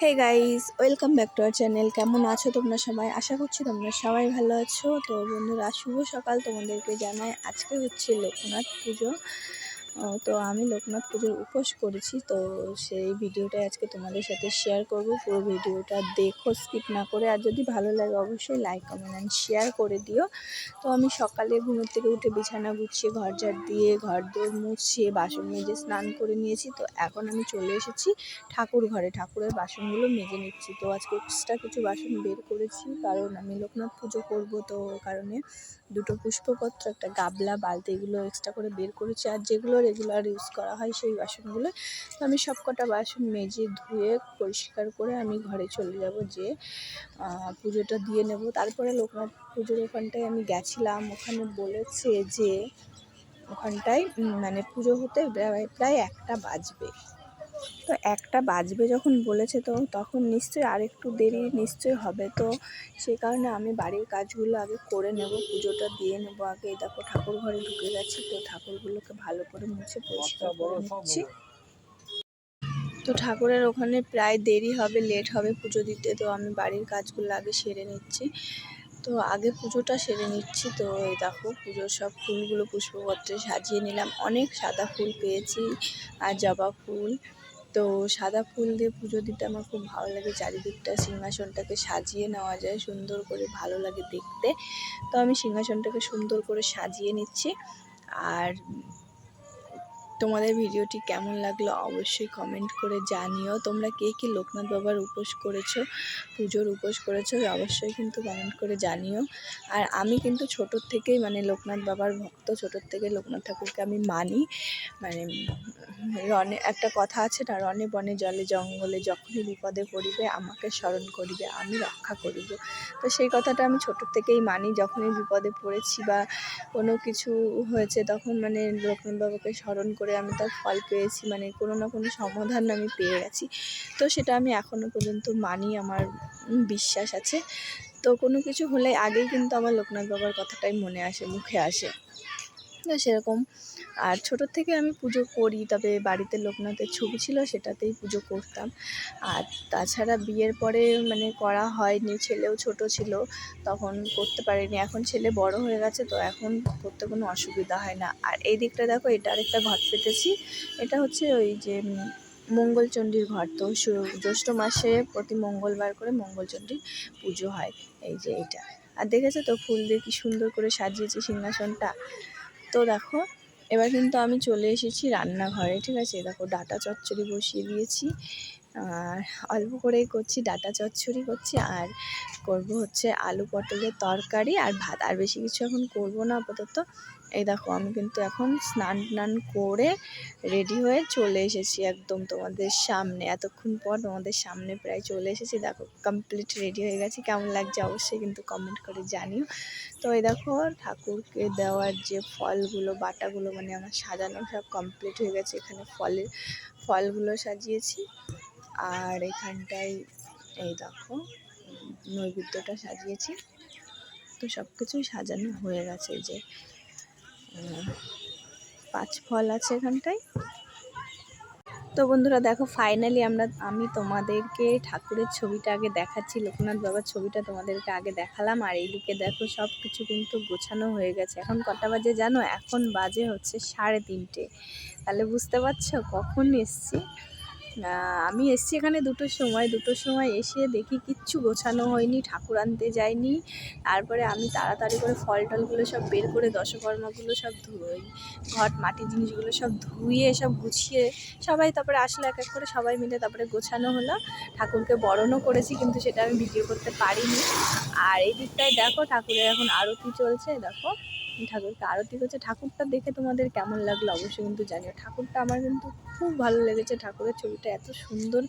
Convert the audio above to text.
Hey guys welcome back to our channel কেমন আছো তোমরা সবাই? আশা করছি তোমরা সবাই ভালো আছো। তো বন্ধুরা, শুভ সকাল তোমাদেরকে জানাই। আজকে হচ্ছে লোকনাথ পুজো। তো আমি লোকনাথ পুজোর উপোস করেছি, তো সেই ভিডিওটাই আজকে তোমাদের সাথে শেয়ার করব। পুরো ভিডিওটা দেখো স্কিপ না করে। আর যদি ভালো লাগে, অবশ্যই লাইক কমেন্ট অ্যান্ড শেয়ার করে দিও। তো আমি সকালে ঘুমের থেকে উঠে বিছানা গুছিয়ে, ঘর ঝাড় দিয়ে, ঘর দোর মুছিয়ে বাসন মেজে স্নান করে নিয়েছি। তো এখন আমি চলে এসেছি ঠাকুর ঘরে। ঠাকুরের বাসনগুলো মেজে নিচ্ছি। তো আজকে এক্সট্রা কিছু বাসন বের করেছি, কারণ আমি লোকনাথ পুজো করব তো কারণে দুটো পুষ্পপত্র, একটা গাবলা, বালতি এগুলো এক্সট্রা করে বের করেছি। আর যেগুলো রেগুলার ইউজ করা হয় সেই বাসনগুলো। তো আমি সব কটা বাসন মেজে ধুয়ে পরিষ্কার করে আমি ঘরে চলে যাব যে পুজোটা দিয়ে নেব। তারপরে লোকনাথ পুজোর ওখানটায় আমি গেছিলাম। ওখানে বলেছে যে, ওখানটায় মানে পুজো হতে প্রায় প্রায় একটা বাজবে। তো একটা বাজবে যখন বলেছে তো তখন নিশ্চয়ই আরেকটু দেরি নিশ্চয়ই হবে। তো সেই কারণে আমি বাড়ির কাজগুলো আগে করে নেব পুজোটা দিয়ে নেব আগে। এই দেখো ঠাকুর ঘরে ঢুকে গেছি তো ঠাকুরগুলোকে ভালো করে মুছে পরিষ্কার করে নিচ্ছি। তো ঠাকুরের ওখানে প্রায় দেরি হবে লেট হবে পুজো দিতে তো আমি বাড়ির কাজগুলো আগে সেরে নিচ্ছি। তো আগে পুজোটা সেরে নিচ্ছি তো এই দেখো পুজোর সব ফুলগুলো পুষ্পপত্রে সাজিয়ে নিলাম। অনেক সাদা ফুল পেয়েছি আর জবা ফুল। তো সাদা ফুল দিয়ে পুজো দিতে আমার খুব ভালো লাগে। চারিদিকটা সিংহাসনটাকে সাজিয়ে নেওয়া যায়, সুন্দর করে, ভালো লাগে দেখতে। তো আমি সিংহাসনটাকে সুন্দর করে সাজিয়ে নিচ্ছি। আর তোমাদের ভিডিওটি কেমন লাগল অবশ্যই কমেন্ট করে জানিও। তোমরা কে কে লোকনাথ বাবার উপোস করেছ, পুজোর উপোস করেছ অবশ্যই কিন্তু কমেন্ট করে জানিও। আর আমি কিন্তু ছোটোর থেকেই মানে লোকনাথ বাবার ভক্ত ছোটোর থেকে লোকনাথ ঠাকুরকে আমি মানি। মানে রনে, একটা কথা আছে না, রনে বনে জলে জঙ্গলে যখনই বিপদে পড়িবে আমাকে স্মরণ করিবে, আমি রক্ষা করিব। তো সেই কথাটা আমি ছোটোর থেকেই মানি, যখনই বিপদে পড়েছি বা কোনো কিছু হয়েছে তখন মানে লোকনাথ বাবাকে স্মরণ করে আমি তার ফল পেয়েছি মানে কোনো না কোনো সমাধান আমি পেয়ে গেছি। তো সেটা আমি এখনও পর্যন্ত মানি, আমার বিশ্বাস আছে। তো কোনো কিছু হলে আগেই কিন্তু আমার লোকনাথ বাবার কথাটাই মনে আসে, মুখে আসে। তো সেরকম। আর ছোটোর থেকে আমি পুজো করি, তবে বাড়িতে লোকনাথের ছবি ছিল সেটাতেই পুজো করতাম। আর তাছাড়া বিয়ের পরে মানে করা হয়নি, ছেলেও ছোট ছিল, তখন করতে পারিনি। এখন ছেলে বড় হয়ে গেছে, তো এখন করতে কোনো অসুবিধা হয় না। আর এই দিকটা দেখো, এটা আরেকটা ঘট পেতেছি। এটা হচ্ছে ওই যে মঙ্গলচণ্ডীর ঘর। তো জ্যৈষ্ঠ মাসে প্রতি মঙ্গলবার করে মঙ্গলচণ্ডীর পুজো হয়। এই যে এটা। আর দেখেছ তো, ফুল দিয়ে কি সুন্দর করে সাজিয়েছে সিংহাসনটা? তো দেখো, এবার কিন্তু আমি চলে এসেছি রান্নাঘরে, ঠিক আছে? দেখো ডাটা চচ্চড়ি বসিয়ে দিয়েছি। আর অল্প করেই করছি, ডাটা চচ্চড়ি করছি আর করব হচ্ছে আলু পটলের তরকারি আর ভাত। আর বেশি কিছু এখন করব না আপাতত। এই দেখো, আমি কিন্তু এখন স্নান টান করে রেডি হয়ে চলে এসেছি একদম তোমাদের সামনে। এতক্ষণ পর তোমাদের সামনে প্রায় চলে এসেছি। দেখো কমপ্লিট রেডি হয়ে গেছি। কেমন লাগছে অবশ্যই কিন্তু কমেন্ট করে জানিও। তো এই দেখো, ঠাকুরকে দেওয়ার যে ফলগুলো, বাটাগুলো মানে আমার সাজানো সব কমপ্লিট হয়ে গেছে। এখানে ফলের, ফলগুলো সাজিয়েছি। আর এখানটায়, এই দেখো, নৈবেদ্যটা সাজিয়েছি। তো সব কিছুই সাজানো হয়ে গেছে যে পাঁচ ফল আছে এখানটায়। তো বন্ধুরা দেখো ফাইনালি আমরা, আমি তোমাদেরকে ঠাকুরের ছবিটা আগে দেখাচ্ছি, লোকনাথ বাবার ছবিটা তোমাদেরকে আগে দেখালাম। আর এইদিকে দেখো সব কিছু কিন্তু গোছানো হয়ে গেছে। এখন কটা বাজে জানো? এখন বাজে হচ্ছে সাড়ে তিনটে। তাহলে বুঝতে পারছ? কখন এসছি? আমি এসছি এখানে দুটোর সময়। দুটোর সময় এসে দেখি কিচ্ছু গোছানো হয়নি, ঠাকুর আনতে যাইনি। তারপরে আমি তাড়াতাড়ি করে ফল টলগুলো সব বের করে, দশকর্মাগুলো সব ধুই, ঘট মাটির জিনিসগুলো সব ধুয়ে, সব গুছিয়ে সবাই তারপরে আসলো এক এক করে, সবাই মিলে তারপরে গোছানো হলো। ঠাকুরকে বরণও করেছি কিন্তু সেটা আমি ভিডিও করতে পারিনি। আর এই দিকটায় দেখো ঠাকুরের এখন আরতি চলছে, দেখো। ঠাকুরকে আরতি করছে ঠাকুরটা দেখে তোমাদের কেমন লাগল অবশ্যই কিন্তু জানিও। ঠাকুরটা আমার কিন্তু খুব ভালো লেগেছে, ঠাকুরের ছবিটা এত সুন্দর।